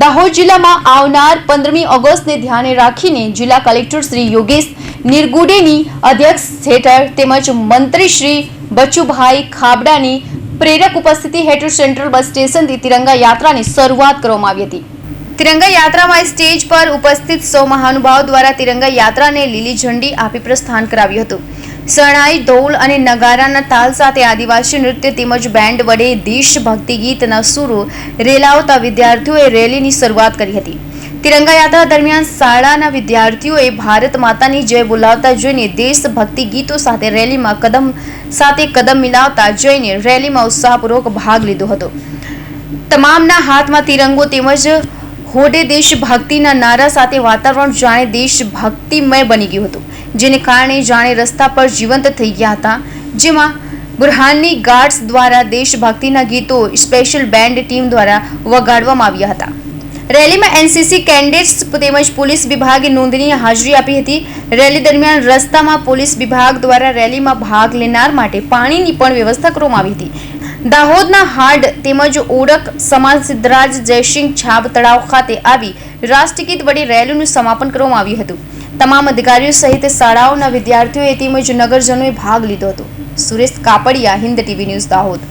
દાહોદ જિલ્લામાં આવનાર પંદરમી ઓગસ્ટને ધ્યાને રાખીને જિલ્લા કલેક્ટર શ્રી યોગેશ નિર્ગુડેની અધ્યક્ષ હેઠળ તેમજ મંત્રી શ્રી બચુભાઈ ખાબડાની પ્રેરક ઉપસ્થિતિ હેઠળ સેન્ટ્રલ બસ સ્ટેશનથી તિરંગા યાત્રાની શરૂઆત કરવામાં આવી હતી. તિરંગા યાત્રામાં સ્ટેજ પર ઉપસ્થિત સૌ મહાનુભાવ દ્વારા તિરંગા યાત્રાને લીલી ઝંડી આપી પ્રસ્થાન કરાવ્યું હતું. શરણાઈ ઢોલ અને નગારાના તાલ સાથે આદિવાસી નૃત્ય તેમજ બેન્ડ વડે દેશભક્તિ ગીતના સુરો રેલાવતા વિદ્યાર્થીઓએ રેલીની શરૂઆત કરી હતી. તિરંગા યાત્રા દરમિયાન શાળાના વિદ્યાર્થીઓએ ભારત માતાની જય બોલાવતા જોઈને દેશભક્તિ ગીતો સાથે રેલીમાં કદમ સાથે કદમ મિલાવતા જઈને રેલીમાં ઉત્સાહપૂર્વક ભાગ લીધો હતો. તમામના હાથમાં તિરંગો તેમજ હોડે દેશભક્તિના નારા સાથે વાતાવરણ જાણે દેશભક્તિમય બની ગયું હતું. જેને કારણે જાણે રસ્તા પર જીવંત થઈ ગયા હતા. જેમાં બુરહાનની ગાર્ડ્સ દ્વારા દેશભક્તિના ગીતો સ્પેશિયલ બેન્ડ ટીમ દ્વારા વગાડવામાં આવ્યા હતા. રેલીમાં એનસીસી કેન્ડેટ્સ તેમજ પોલીસ વિભાગે નોંધનીય હાજરી આપી હતી. રેલી દરમિયાન રસ્તામાં પોલીસ વિભાગ દ્વારા રેલીમાં ભાગ લેનાર માટે પાણીની પણ વ્યવસ્થા કરવામાં આવી હતી. દાહોદના હાર્ડ તેમજ ઓળખ સમાજ સિદ્ધરાજ જયસિંહ છાબ તળાવ ખાતે આવી રાષ્ટ્રગીત વડે રેલીનું સમાપન કરવામાં આવ્યું હતું. તમામ અધિકારીઓ સહિત શાળાઓના વિદ્યાર્થીઓએ તેમજ નગરજનોએ ભાગ લીધો હતો. Suresh Kapadia, Hind TV news Dahod.